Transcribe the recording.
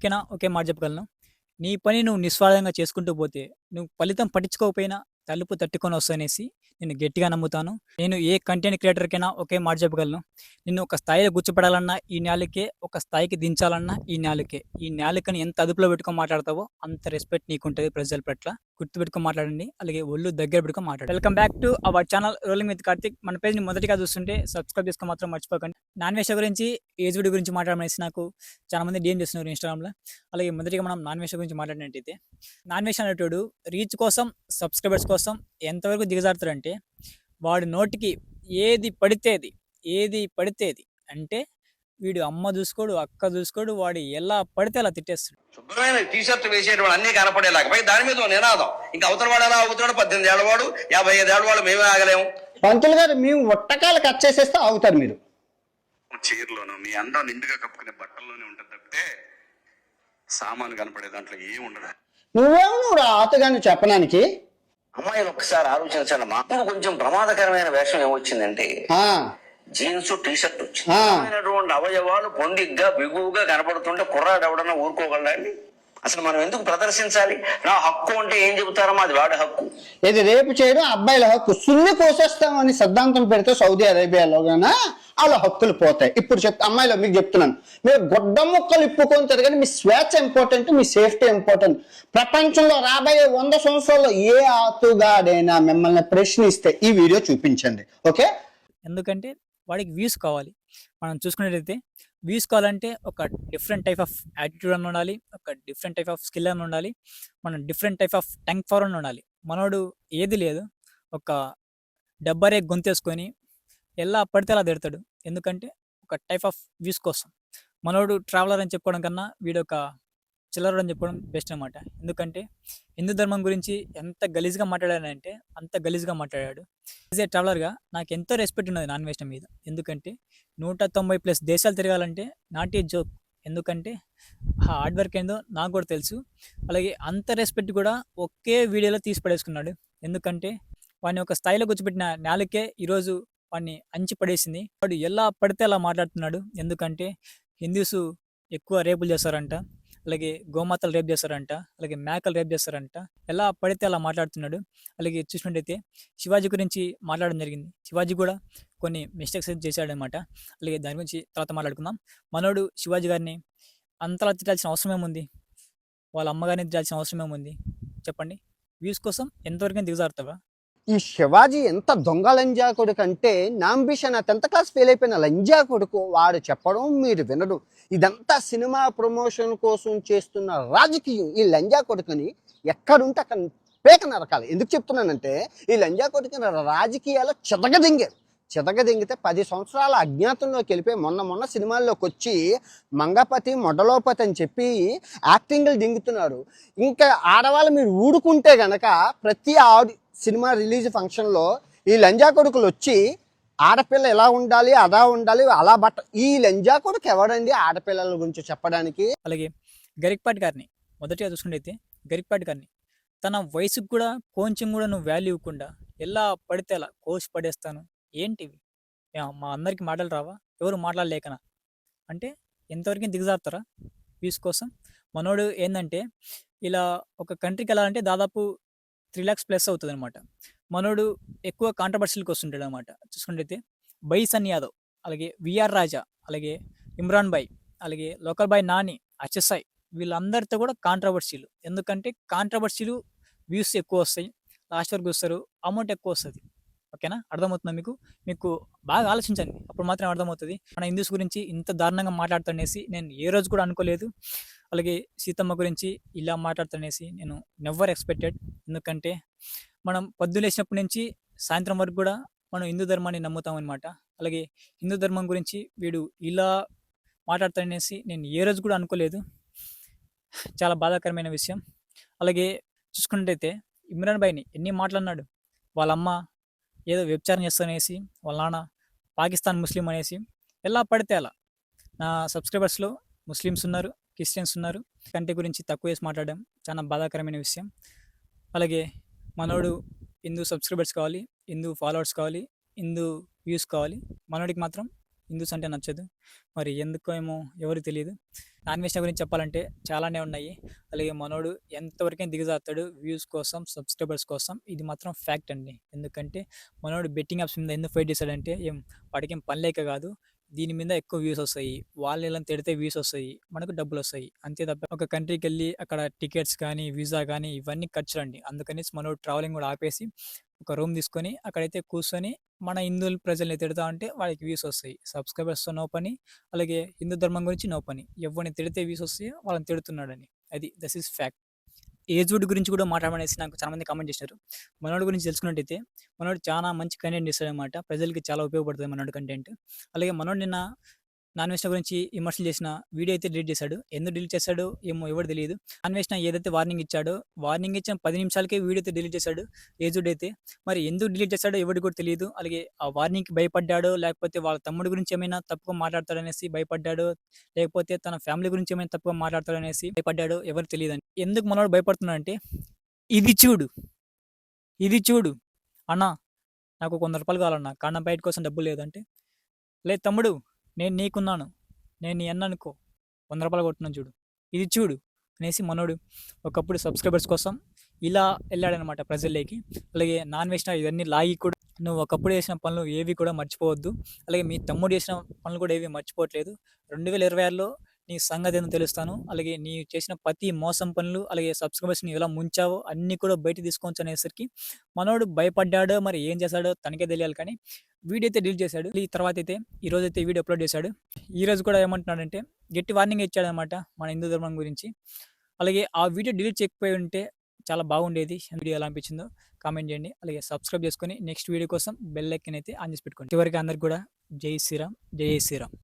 ఓకేనా? ఒకే మాట చెప్పగలను. నీ పని నువ్వు నిస్వార్థంగా చేసుకుంటూ పోతే నువ్వు ఫలితం పట్టించుకోకపోయినా తలుపు తట్టుకొని వస్తానేసి నేను గట్టిగా నమ్ముతాను. నేను ఏ కంటెంట్ క్రియేటర్కైనా ఒకే మాట చెప్పగలను. నిన్ను ఒక స్థాయిలో గుర్తుపడాలన్నా ఈ నేలకే ఒక స్థాయికి దించాలన్నా ఈ నేలకే. ఈ నేలకని ఎంత అదుపులో పెట్టుకొని మాట్లాడతావో అంత రెస్పెక్ట్ నీకుంటుంది ప్రజల పట్ల. గుర్తుపెట్టుకొని మాట్లాడండి. అలాగే ఒళ్ళు దగ్గర పెట్టుకొని మాట్లాడండి. Welcome back to our channel rolling with Karthik మన పేజ్ని మొదటిగా చూస్తుంటే సబ్స్క్రైబ్ చేసుకొని మాత్రం మర్చిపోకండి. నాన్ వెజ్ గురించి ఏజ్ వీడియో గురించి మాట్లాడమనేసి నాకు చాలా మంది డిఎం చేస్తున్నారు ఇన్స్టాగ్రామ్లో అలాగే మొదటిగా మనం నాన్ వెజ్ గురించి మాట్లాడినట్టయితే నాన్ వెజ్ అనేటోడు రీచ్ కోసం సబ్స్క్రైబర్స్ కోసం ఎంతవరకు దిగజారుతాడంటే వాడి నోటికి ఏది పడితేది ఏది పడితేది అంటే వీడు అమ్మ చూసుకోడు అక్క చూసుకోడు వాడు ఎలా పడితే అలా తిట్టేస్తాడు. శుభ్రమైన టీ షర్ట్ వేసేటువంటి అన్ని కనపడేలాగా. పై దాని మీద నినాదం. ఇంకా అవతల వాడు ఎలా అవుతున్నాడు పద్దెనిమిది ఏళ్ళ వాడు యాభై ఐదు ఏళ్ళ వాడు మేమే ఆగలేము. పంతులు గారు మేము ఒట్టకాలు కట్ చేసేస్తే అవుతారు మీరు. చీరలోను మీ అందం నిండుగా కప్పుకునే బట్టల్లోనే ఉంటుంది తప్పితే సామాను కనపడే దాంట్లో ఏం ఉండదు. నువ్వేమో నువ్వు రాతగాని చెప్పడానికి? అమ్మాయిలు ఒక్కసారి ఆలోచించండి మాకు కొంచెం ప్రమాదకరమైన వేషం ఏమొచ్చిందంటే ఆ, జీన్స్ టీ షర్ట్. అయినటువంటి అవయవాలు పొందిగ్గా బిగువుగా కనపడుతుంటే కుర్రాడు ఎవడన్నా ఊరుకోగలండి అసలు మనం ఎందుకు ప్రదర్శించాలి? నా హక్కు అంటే ఏం చెబుతారమ్మా అది వాడి హక్కు. ఇది రేపు చేయడం అబ్బాయిల హక్కు. సున్ని కోసేస్తామని సిద్ధాంతం పెడితే సౌదీ అరేబియాలో గాన వాళ్ళ హక్కులు పోతాయి. ఇప్పుడు చెప్ అమ్మాయిలో మీకు చెప్తున్నాను. మీరు గొడ్డ ముక్కలు ఇప్పుకొని తిరగని మీ స్వేచ్ఛ ఇంపార్టెంట్ మీ సేఫ్టీ ఇంపార్టెంట్. ప్రపంచంలో రాబోయే వంద సంవత్సరాల్లో ఏ ఆతుగాడైనా మిమ్మల్ని ప్రశ్నిస్తే ఈ వీడియో చూపించండి. ఓకే? ఎందుకంటే వాడికి వ్యూస్ కావాలి. మనం చూసుకున్నట్లయితే వ్యూస్ కావాలంటే ఒక డిఫరెంట్ టైప్ ఆఫ్ యాటిట్యూడ్ అని ఉండాలి ఒక డిఫరెంట్ టైప్ ఆఫ్ స్కిల్ అని ఉండాలి మనం different type of tank far అని ఉండాలి. మనోడు ఏది లేదు ఒక డబ్బరే గొంతేసుకొని ఎలా పడితే అలా తిడతాడు. ఎందుకంటే ఒక టైప్ ఆఫ్ వ్యూస్ కోసం. మనోడు ట్రావెలర్ అని చెప్పుకోవడం కన్నా వీడు ఒక చిల్లరడం చెప్పడం బెస్ట్ అనమాట ఎందుకంటే హిందూ ధర్మం గురించి ఎంత గలీజ్గా మాట్లాడాడంటే అంత గలీజ్గా మాట్లాడాడు. యాజ్ ఏ ట్రావెలర్గా నాకు ఎంతో రెస్పెక్ట్ ఉన్నది నాన్ వెజ్ మీద. ఎందుకంటే నూట తొంభై ప్లస్ దేశాలు తిరగాలంటే నాట్ ఏ జోక్ ఎందుకంటే ఆ హార్డ్ వర్క్ ఏందో నాకు కూడా తెలుసు. అలాగే అంత రెస్పెక్ట్ కూడా ఒకే వీడియోలో తీసి పడేసుకున్నాడు. ఎందుకంటే వాడిని ఒక స్థాయిలో కూర్చోబెట్టిన నేలకే ఈరోజు వాడిని అంచి పడేసింది. వాడు ఎలా పడితే అలా మాట్లాడుతున్నాడు. ఎందుకంటే హిందూస్ ఎక్కువ రేపులు చేస్తారంట. అలాగే గోమాతలు రేప్ చేస్తారంట అలాగే మేకలు రేప్ చేస్తారంట. ఎలా పడితే అలా మాట్లాడుతున్నాడు. అలాగే చూసినట్టయితే శివాజీ గురించి మాట్లాడడం జరిగింది. శివాజీ కూడా కొన్ని మిస్టేక్స్ చేశాడనమాట అలాగే దాని గురించి తర్వాత మాట్లాడుకుందాం. మనోడు శివాజీ గారిని అంతలా తిట్టాల్సిన అవసరం ఏముంది? వాళ్ళ అమ్మగారిని తిట్టాల్సిన అవసరం ఏముంది? చెప్పండి. వ్యూస్ కోసం ఎంతవరకు దిగజారుతావా? ఈ శివాజీ ఎంత దొంగ లంజా కొడుకు అంటే నా అంబిషన్ టెన్త్ క్లాస్ ఫెయిల్ అయిపోయిన లంజా కొడుకు వాడు చెప్పడం మీరు వినడం ఇదంతా సినిమా ప్రమోషన్ కోసం చేస్తున్న రాజకీయం. ఈ లంజా కొడుకుని ఎక్కడుంటే అక్కడ పేక నరకాలి. ఎందుకు చెప్తున్నానంటే ఈ లంజా కొడుకుని రాజకీయాల్లో చితగదింగారు చితగదింగితే పది సంవత్సరాల అజ్ఞాతంలోకి వెళ్ళిపోయి మొన్న మొన్న సినిమాల్లోకి వచ్చి మంగపతి మొడలోపతి అని చెప్పి యాక్టింగ్లు దింగుతున్నారు. ఇంకా ఆడవాళ్ళు మీరు ఊడుకుంటే గనక ప్రతి ఆడి సినిమా రిలీజ్ ఫంక్షన్లో ఈ లంజా కొడుకులు వచ్చి ఆడపిల్ల ఎలా ఉండాలి అలా ఉండాలి అలా బట్ట ఈ లంజా కొడుకు ఎవడండి ఆడపిల్లల గురించి చెప్పడానికి? అలాగే గరిక్పాటి గారిని మొదటిగా చూసుకుంటే గరిక్పాటి గారిని తన వయసుకు కూడా కొంచెం కూడా నువ్వు వాల్యూ ఇవ్వకుండా ఎలా పడితే అలా కోసి పడేస్తాను? ఏంటివి? మా అందరికి మాటలు రావా? ఎవరు మాట్లాడలేకనా? అంటే ఎంతవరకు దిగజారుతారా? వ్యూస్ కోసం మనోడు ఏంటంటే ఇలా ఒక కంట్రీకి వెళ్ళాలంటే దాదాపు త్రీ ల్యాక్స్ ప్లస్ అవుతుంది అనమాట మనోడు ఎక్కువ కాంట్రవర్సీలకు వస్తుంటాడు అనమాట చూసుకుంటే బైసన్ యాదవ్ అలాగే విఆర్ రాజా అలాగే ఇమ్రాన్ బాయ్ అలాగే లోకల్ బాయ్ నాని హెచ్ఎస్ఐ వీళ్ళందరితో కూడా కాంట్రవర్సీలు ఎందుకంటే కాంట్రవర్సీలు వ్యూస్ ఎక్కువ వస్తాయి. లాస్ట్ వరకు వస్తారు అమౌంట్ ఎక్కువ వస్తుంది. ఓకేనా? అర్థమవుతుందా మీకు? మీకు బాగా ఆలోచించండి. అప్పుడు మాత్రం అర్థమవుతుంది. మన హిందూస్ గురించి ఇంత దారుణంగా మాట్లాడుతుండేసి నేను ఏ రోజు కూడా అనుకోలేదు. అలాగే సీతమ్మ గురించి ఇలా మాట్లాడుతానేసి నేను నెవర్ ఎక్స్పెక్టెడ్ ఎందుకంటే మనం పొద్దులేసినప్పటి నుంచి సాయంత్రం వరకు కూడా మనం హిందూ ధర్మాన్ని నమ్ముతాం అనమాట అలాగే హిందూ ధర్మం గురించి వీడు ఇలా మాట్లాడతాడనేసి నేను ఏ రోజు కూడా అనుకోలేదు. చాలా బాధాకరమైన విషయం. అలాగే చూసుకున్నట్టయితే ఇమ్రాన్ భాయ్ని ఎన్ని మాట్లాడినాడు వాళ్ళ అమ్మ ఏదో వ్యభిచారం చేస్తానేసి వాళ్ళ నాన్న పాకిస్తాన్ ముస్లిం అనేసి ఎలా పడితే అలా. నా సబ్స్క్రైబర్స్లో ముస్లిమ్స్ ఉన్నారు. క్రిస్టియన్స్ ఉన్నారు. కంటి గురించి తక్కువ వేసి మాట్లాడడం చాలా బాధాకరమైన విషయం. అలాగే మనోడు హిందూ సబ్స్క్రైబర్స్ కావాలి హిందూ ఫాలోవర్స్ కావాలి హిందూ వ్యూస్ కావాలి. మనోడికి మాత్రం హిందూస్ అంటే నచ్చదు. మరి ఎందుకో ఏమో ఎవరు తెలియదు. నాన్ వెజ్ గురించి చెప్పాలంటే చాలానే ఉన్నాయి. అలాగే మనోడు ఎంతవరకే దిగజారుతాడు వ్యూస్ కోసం సబ్స్క్రైబర్స్ కోసం ఇది మాత్రం ఫ్యాక్ట్ అండి. ఎందుకంటే మనోడు బెట్టింగ్ యాప్స్ మీద ఎందుకు ఫైట్ చేశాడంటే ఏం వాడికి ఏం పని లేక కాదు. దీని మీద ఎక్కువ వ్యూస్ వస్తాయి. వాళ్ళు ఇలా తిడితే వ్యూస్ వస్తాయి. మనకు డబ్బులు వస్తాయి. అంతే తప్ప ఒక కంట్రీకి వెళ్ళి అక్కడ టికెట్స్ కానీ వీసా కానీ ఇవన్నీ ఖర్చులు అండి అందుకనేసి మనం ట్రావెలింగ్ కూడా ఆపేసి ఒక రూమ్ తీసుకొని అక్కడైతే కూర్చొని మన హిందువుల ప్రజల్ని తిడతా ఉంటే వాళ్ళకి వ్యూస్ వస్తాయి. సబ్స్క్రైబర్స్తో నో పని. అలాగే హిందూ ధర్మం గురించి నో పని. ఎవరిని తిడితే వ్యూస్ వస్తాయో వాళ్ళని తిడుతున్నాడని. అది దస్ ఈస్ ఫ్యాక్ట్ ఏజ్వుడ్ గురించి కూడా మాట్లాడమనేసి నాకు చాలా మంది కామెంట్ చేశారు. మనోడి గురించి తెలుసుకున్నట్టయితే మనోడు చాలా మంచి కంటెంట్ ఇస్తాడు అనమాట ప్రజలకి చాలా ఉపయోగపడుతుంది మనోడి కంటెంట్ అలాగే మనోడు నిన్న నాన్ వెజ్ గురించి విమర్శలు చేసిన వీడియో అయితే డిలీట్ చేశాడు. ఎందుకు డిలీట్ చేశాడు ఏమో ఎవరు తెలియదు. నాన్ వెజ్ ఏదైతే వార్నింగ్ ఇచ్చాడో వార్నింగ్ ఇచ్చిన పది నిమిషాలకే వీడియో అయితే డిలీట్ చేశాడు. ఏజుడ్ అయితే. మరి ఎందుకు డిలీట్ చేశాడో ఎవరికి కూడా తెలియదు. అలాగే ఆ వార్నింగ్కి భయపడ్డాడో లేకపోతే వాళ్ళ తమ్ముడి గురించి ఏమైనా తప్పుగా మాట్లాడతాడనేసి భయపడ్డాడో లేకపోతే తన ఫ్యామిలీ గురించి ఏమైనా తప్పుగా మాట్లాడతాడనేసి భయపడ్డాడో ఎవరు తెలియదు ఎందుకు మనోడు భయపడుతున్నాడంటే ఇది చూడు. ఇది చూడు. అన్నా నాకు కొంత రూపాయలు కావాలన్నా కారణం బయట కోసం డబ్బులు లేదంటే. లేదు తమ్ముడు నేను నీకున్నాను. నేను నీ వంద రూపాయలు కొట్టున్నాను చూడు. ఇది చూడు అనేసి మనోడు ఒకప్పుడు సబ్స్క్రైబర్స్ కోసం ఇలా వెళ్ళాడనమాట ప్రజల్లోకి. అలాగే నాన్ వెజ్ ఇవన్నీ లాగి కూడా నువ్వు ఒకప్పుడు చేసిన పనులు ఏవి కూడా మర్చిపోవద్దు. అలాగే మీ తమ్ముడు చేసిన పనులు కూడా ఏవి మర్చిపోవట్లేదు. రెండు వేల ఇరవై ఆరులో నీ సంగతి ఏందో తెలుస్తాను. అలాగే నీ చేసిన ప్రతి మోసం పనులు అలాగే సబ్స్క్రైబర్స్ని ఎలా ముంచావో అన్నీ కూడా బయట తీసుకోవచ్చు అనేసరికి మనోడు భయపడ్డాడో మరి ఏం చేశాడో తనకే తెలియాలి కానీ వీడియో అయితే డిలీట్ చేశాడు. ఈ తర్వాత అయితే ఈ రోజు అయితే వీడియో అప్లోడ్ చేశాడు. ఈ రోజు కూడా ఏమంటున్నాడంటే గట్టి వార్నింగ్ ఇచ్చాడనమాట మన హిందూ ధర్మం గురించి. అలాగే ఆ వీడియో డిలీట్ చేయకపోయి ఉంటే చాలా బాగుండేది. వీడియో ఎలా అనిపించిందో కామెంట్ చేయండి. అలాగే సబ్స్క్రైబ్ చేసుకొని నెక్స్ట్ వీడియో కోసం బెల్ ఐకన్ అయితే ఆన్ చేసి పెట్టుకోండి. చివరికి అందరికి కూడా జై శ్రీరామ్ జై శ్రీరామ్.